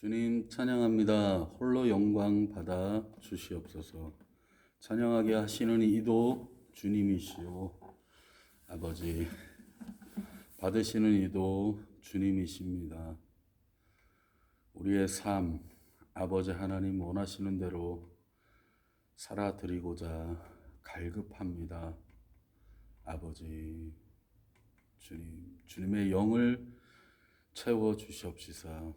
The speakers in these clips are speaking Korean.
주님 찬양합니다. 홀로 영광 받아 주시옵소서. 찬양하게 하시는 이도 주님이시오. 아버지 받으시는 이도 주님이십니다. 우리의 삶 아버지 하나님 원하시는 대로 살아드리고자 갈급합니다. 아버지 주님 주님의 영을 채워 주시옵시사.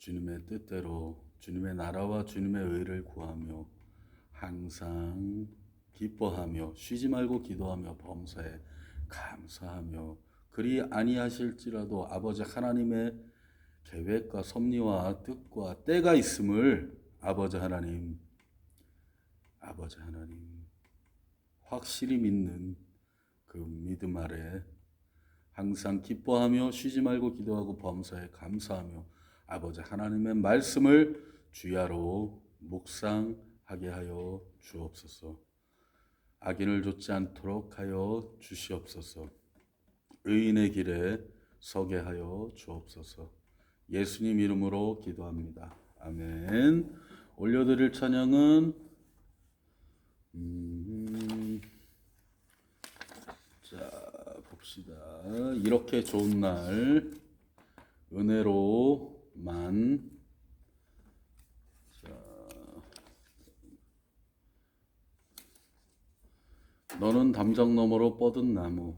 주님의 뜻대로 주님의 나라와 주님의 의를 구하며 항상 기뻐하며 쉬지 말고 기도하며 범사에 감사하며 그리 아니하실지라도 아버지 하나님의 계획과 섭리와 뜻과 때가 있음을 아버지 하나님 아버지 하나님 확실히 믿는 그 믿음 아래 항상 기뻐하며 쉬지 말고 기도하고 범사에 감사하며 아버지 하나님의 말씀을 주야로 묵상하게 하여 주옵소서. 악인을 좇지 않도록 하여 주시옵소서. 의인의 길에 서게 하여 주옵소서. 예수님 이름으로 기도합니다. 아멘. 올려드릴 찬양은 음, 자 봅시다. 이렇게 좋은 날 은혜로 만. 자. 너는 담장 너머로 뻗은 나무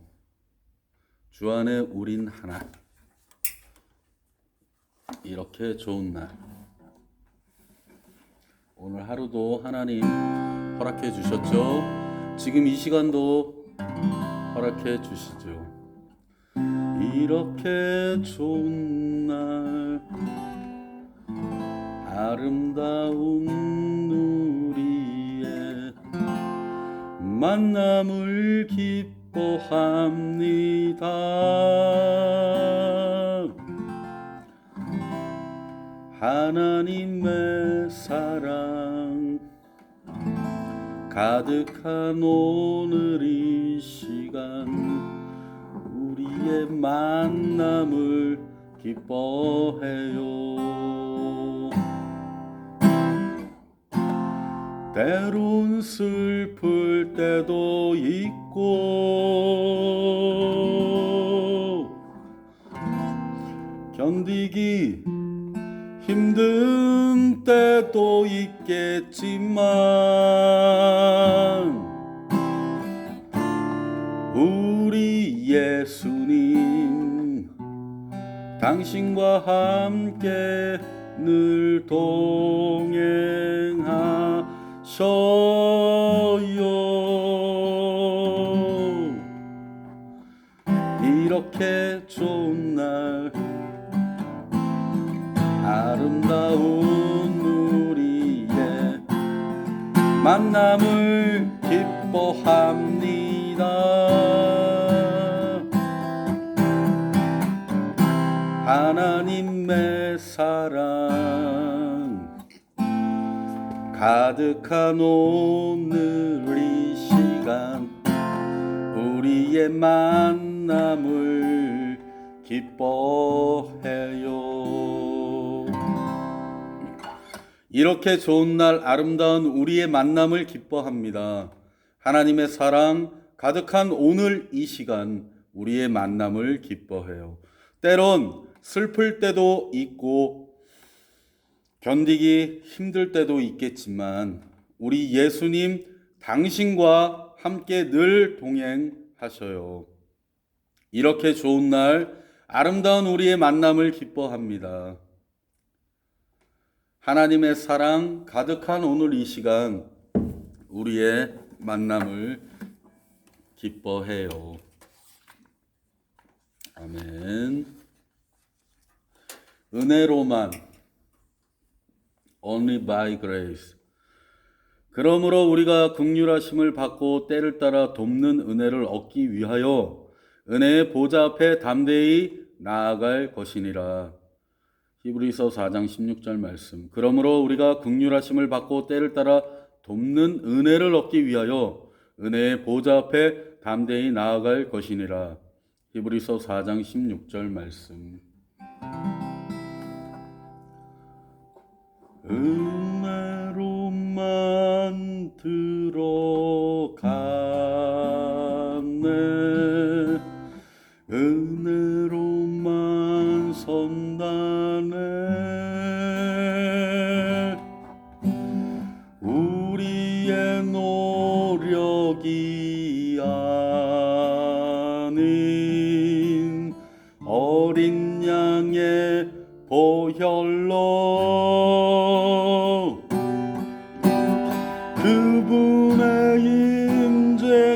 주 안에 우린 하나. 이렇게 좋은 날. 오늘 하루도 하나님 허락해 주셨죠. 지금 이 시간도 허락해 주시죠. 이렇게 좋은 날 아름다운 우리의 만남을 기뻐합니다. 하나님의 사랑 가득한 오늘 이 시간 우리의 만남을 기뻐해요. 때론 슬플 때도 있고 견디기 힘든 때도 있겠지만 당신과 함께 늘 동행하셔요. 이렇게 좋은 날 아름다운 우리의 만남을 기뻐합 하나님의 사랑 가득한 오늘 이 시간 우리의 만남을 기뻐해요. 이렇게 좋은 날 아름다운 우리의 만남을 기뻐합니다. 하나님의 사랑 가득한 오늘 이 시간 우리의 만남을 기뻐해요. 때론 슬플 때도 있고 견디기 힘들 때도 있겠지만 우리 예수님 당신과 함께 늘 동행하셔요. 이렇게 좋은 날 아름다운 우리의 만남을 기뻐합니다. 하나님의 사랑 가득한 오늘 이 시간 우리의 만남을 기뻐해요. 아멘. 은혜로만 only by grace. 그러므로 우리가 극률하심을 받고 때를 따라 돕는 은혜를 얻기 위하여 은혜의 보좌 앞에 담대히 나아갈 것이니라. 히브리서 4장 16절 말씀. 그러므로 우리가 극률하심을 받고 때를 따라 돕는 은혜를 얻기 위하여 은혜의 보좌 앞에 담대히 나아갈 것이니라. 히브리서 4장 16절 말씀. 은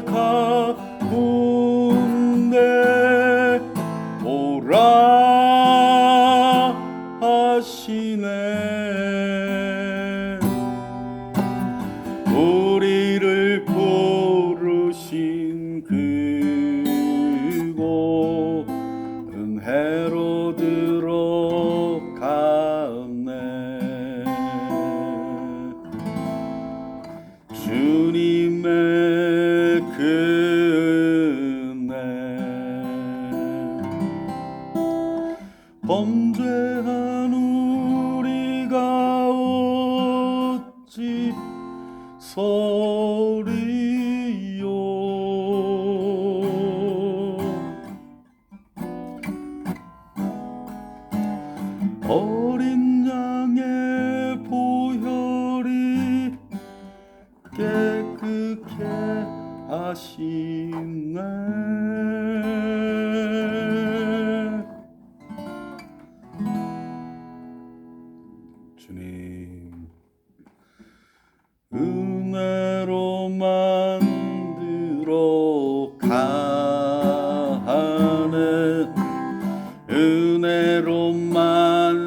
임 만들어 가네 은혜로만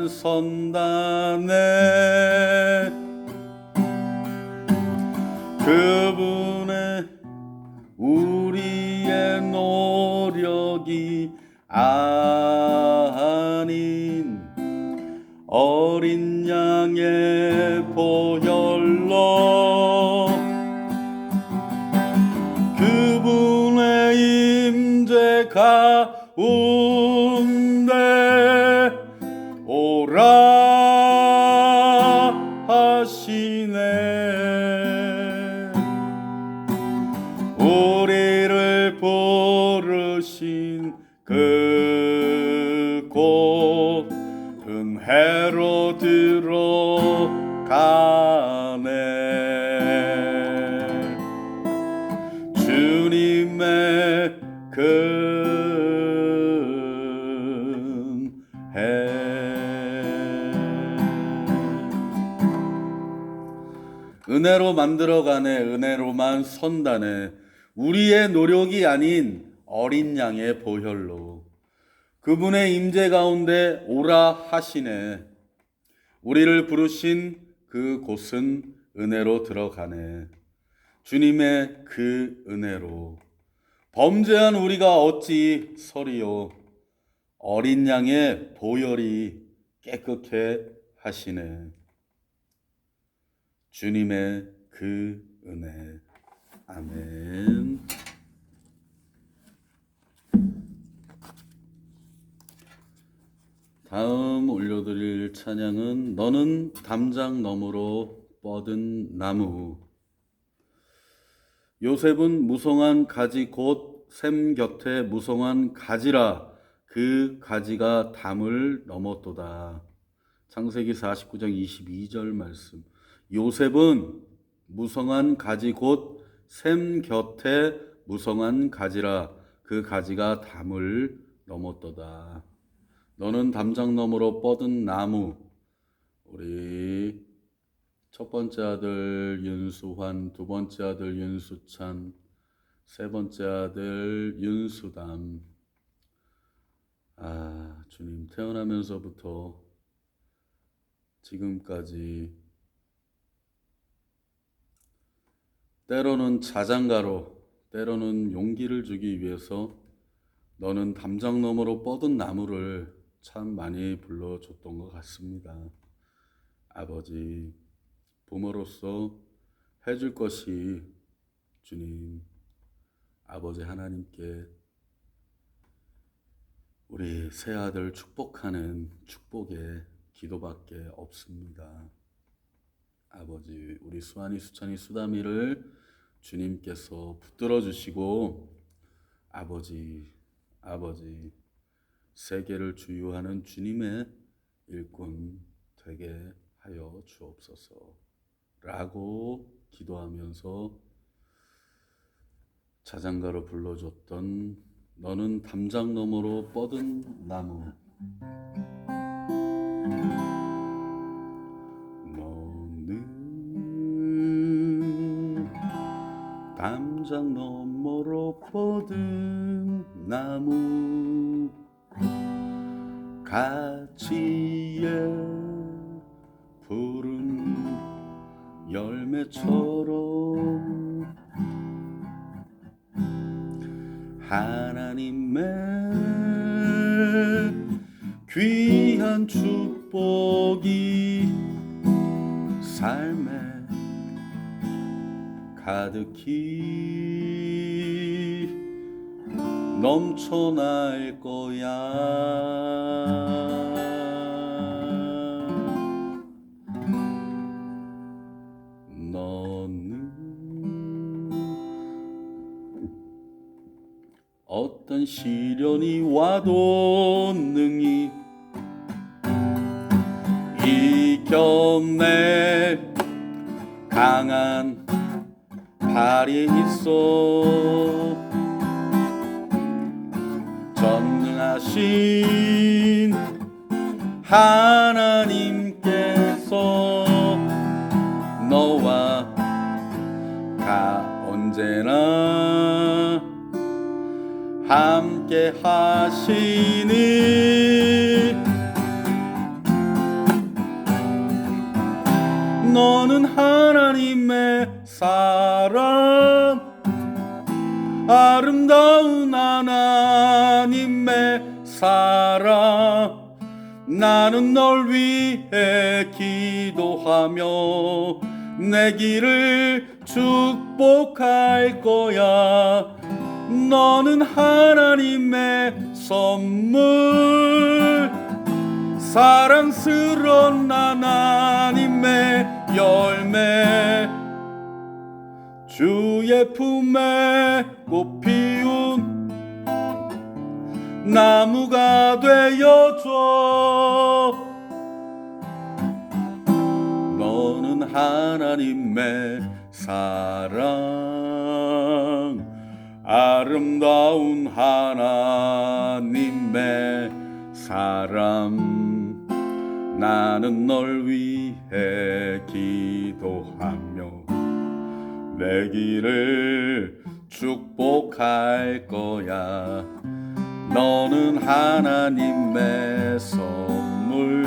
선다네 선다네 우리의 노력이 아닌 어린 양의 보혈로 그분의 임재 가운데 오라 하시네. 우리를 부르신 그 곳은 은혜로 들어가네. 주님의 그 은혜로. 범죄한 우리가 어찌 서리요? 어린 양의 보혈이 깨끗해 하시네. 주님의 그 은혜 아멘 다음 올려드릴 찬양은 너는 담장 너머로 뻗은 나무 요셉은 무성한 가지 곧 샘 곁에 무성한 가지라 그 가지가 담을 넘었도다. 창세기 49장 22절 말씀. 요셉은 무성한 가지 곧 샘 곁에 무성한 가지라 그 가지가 담을 넘었도다. 너는 담장 너머로 뻗은 나무. 우리 첫 번째 아들 윤수환, 두 번째 아들 윤수찬, 세 번째 아들 윤수담. 아, 주님 태어나면서부터 지금까지 때로는 자장가로, 때로는 용기를 주기 위해서 너는 담장 너머로 뻗은 나무를 참 많이 불러줬던 것 같습니다. 아버지, 부모로서 해줄 것이 주님, 아버지 하나님께 우리 새 아들 축복하는 축복의 기도밖에 없습니다. 아버지 우리 수환이 수찬이 수다미를 주님께서 붙들어 주시고 아버지 아버지 세계를 주유하는 주님의 일꾼 되게 하여 주옵소서라고 기도하면서 자장가로 불러줬던 너는 담장 너머로 뻗은 나무. 너 담장 너머로 뻗은 나무. 가지에 푸른 열매처럼 하나님의 귀한 축복이 삶에 가득히 넘쳐날 거야. 어떤 시련이 와도 능히 이겨내 강한 발이 있어 전능하신 하나님께서 너와 가 언제나 함께 하시니. 너는 하나님의 사람 아름다운 하나님의 사랑. 나는 널 위해 기도하며 내 길을 축복할 거야. 너는 하나님의 선물. 사랑스러운 하나님의 열매 주의 품에 꽃 피운 나무가 되어줘. 너는 하나님의 사랑 아름다운 하나님의 사람 나는 널 위해 기도하며 내 길을 축복할 거야. 너는 하나님의 선물.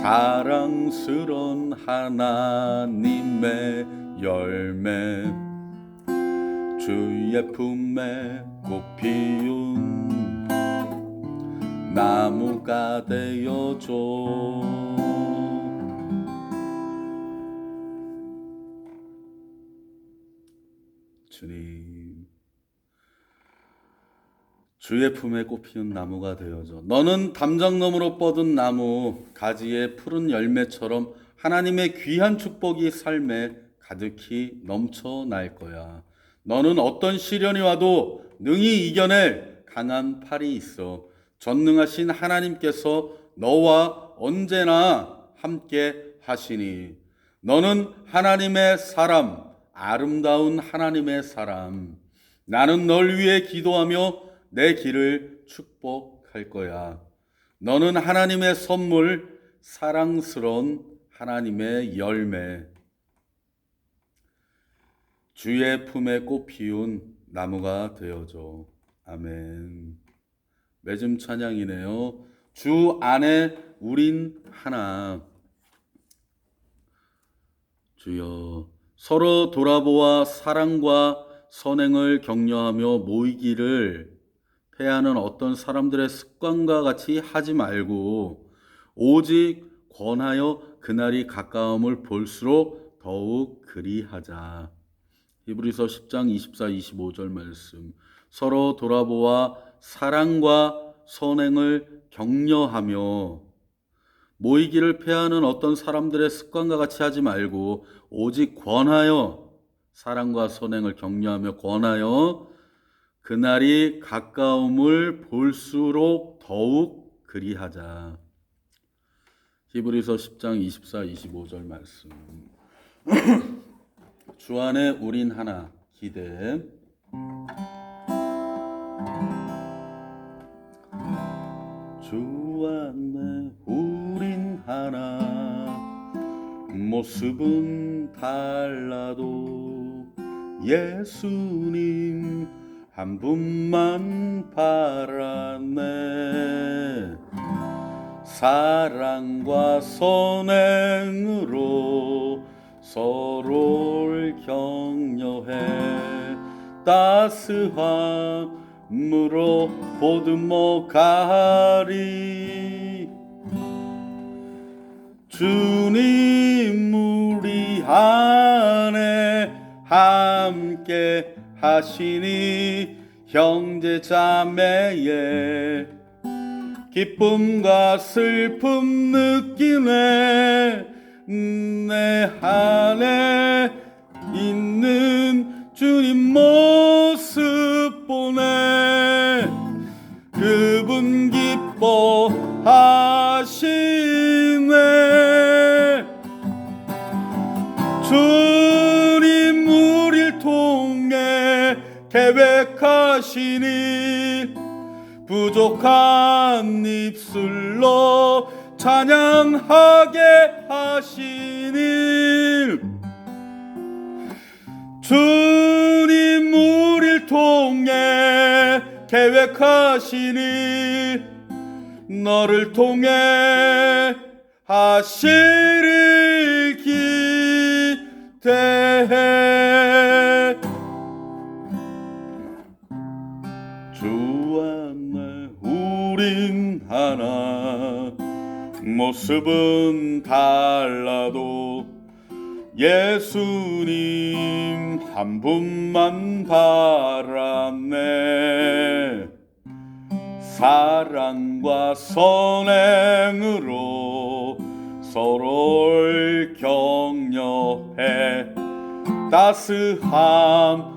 사랑스런 하나님의 열매. 주의 품에 꽃 피운 나무가 되어줘 주님. 주의 품에 꽃피운 나무가 되어줘 너는 담장 너머로 뻗은 나무 가지에 푸른 열매처럼 하나님의 귀한 축복이 삶에 가득히 넘쳐날 거야. 너는 어떤 시련이 와도 능히 이겨낼 강한 팔이 있어. 전능하신 하나님께서 너와 언제나 함께 하시니. 너는 하나님의 사람 아름다운 하나님의 사람 나는 널 위해 기도하며 내 길을 축복할 거야 너는 하나님의 선물 사랑스러운 하나님의 열매 주의 품에 꽃 피운 나무가 되어줘. 아멘. 매즘 찬양이네요. 주 안에 우린 하나. 주여 서로 돌아보아 사랑과 선행을 격려하며 모이기를 패하는 어떤 사람들의 습관과 같이 하지 말고 오직 권하여 그날이 가까움을 볼수록 더욱 그리하자. 히브리서 10장 24, 25절 말씀. 서로 돌아보아 사랑과 선행을 격려하며 모이기를 패하는 어떤 사람들의 습관과 같이 하지 말고 오직 권하여 사랑과 선행을 격려하며 권하여 그날이 가까움을 볼수록 더욱 그리하자. 히브리서 10장 24, 25절 말씀. 주 안에 우린 하나 기대. 주 안에 우린 하나. 모습은 달라도 예수님 한 분만 바라네. 사랑과 선행으로 서로를 격려해 따스함으로 보듬어 가리 주님 우리 안에 함께 하시니 형제 자매의 기쁨과 슬픔 느끼네 내 안에 있는 주님 모 하시니 부족한 입술로 찬양하게 하시니 주님 우릴 통해 계획하시니 너를 통해 하시를 기대해 모습은 달라도 예수님 한 분만 바라네. 사랑과 선행으로 서로를 격려해 따스함으로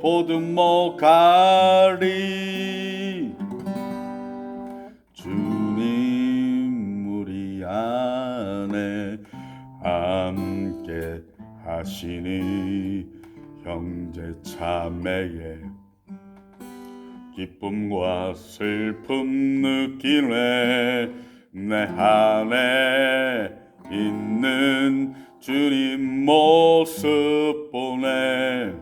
보듬어 가리 하시니 형제 자매의 기쁨과 슬픔 느끼네. 내 안에 있는 주님 모습 보네.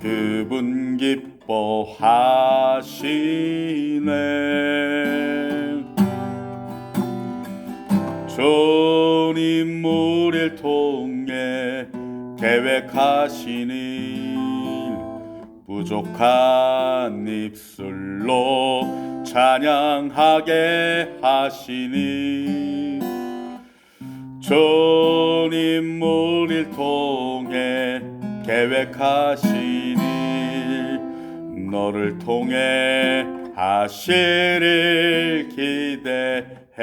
그분 기뻐하시네. 주님 우릴 통해 계획하시니 부족한 입술로 찬양하게 하시니 주님 우릴 통해 계획하시니 너를 통해 하시를 기대해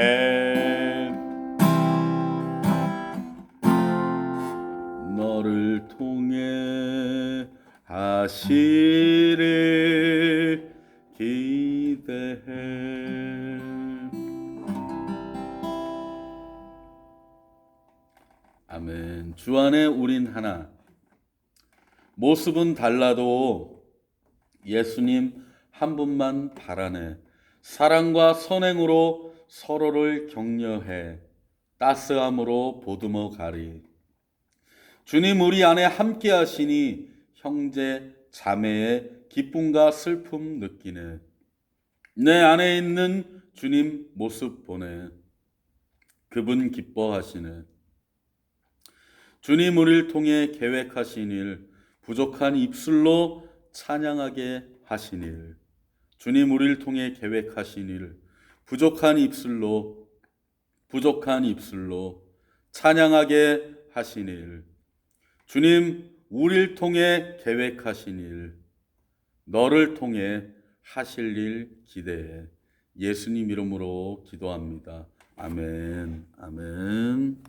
너를 통해 하시를 기대해 아멘. 주 안에 우린 하나. 모습은 달라도 예수님 한 분만 바라네. 사랑과 선행으로 서로를 격려해 따스함으로 보듬어 가리. 주님 우리 안에 함께 하시니 형제 자매의 기쁨과 슬픔 느끼네. 내 안에 있는 주님 모습 보네. 그분 기뻐하시네. 주님 우리를 통해 계획하신 일, 부족한 입술로 찬양하게 하신 일, 주님 우리를 통해 계획하신 일, 부족한 입술로, 부족한 입술로 찬양하게 하신 일, 주님 우리를 통해 계획하신 일, 너를 통해 하실 일 기대해 예수님 이름으로 기도합니다. 아멘. 아멘.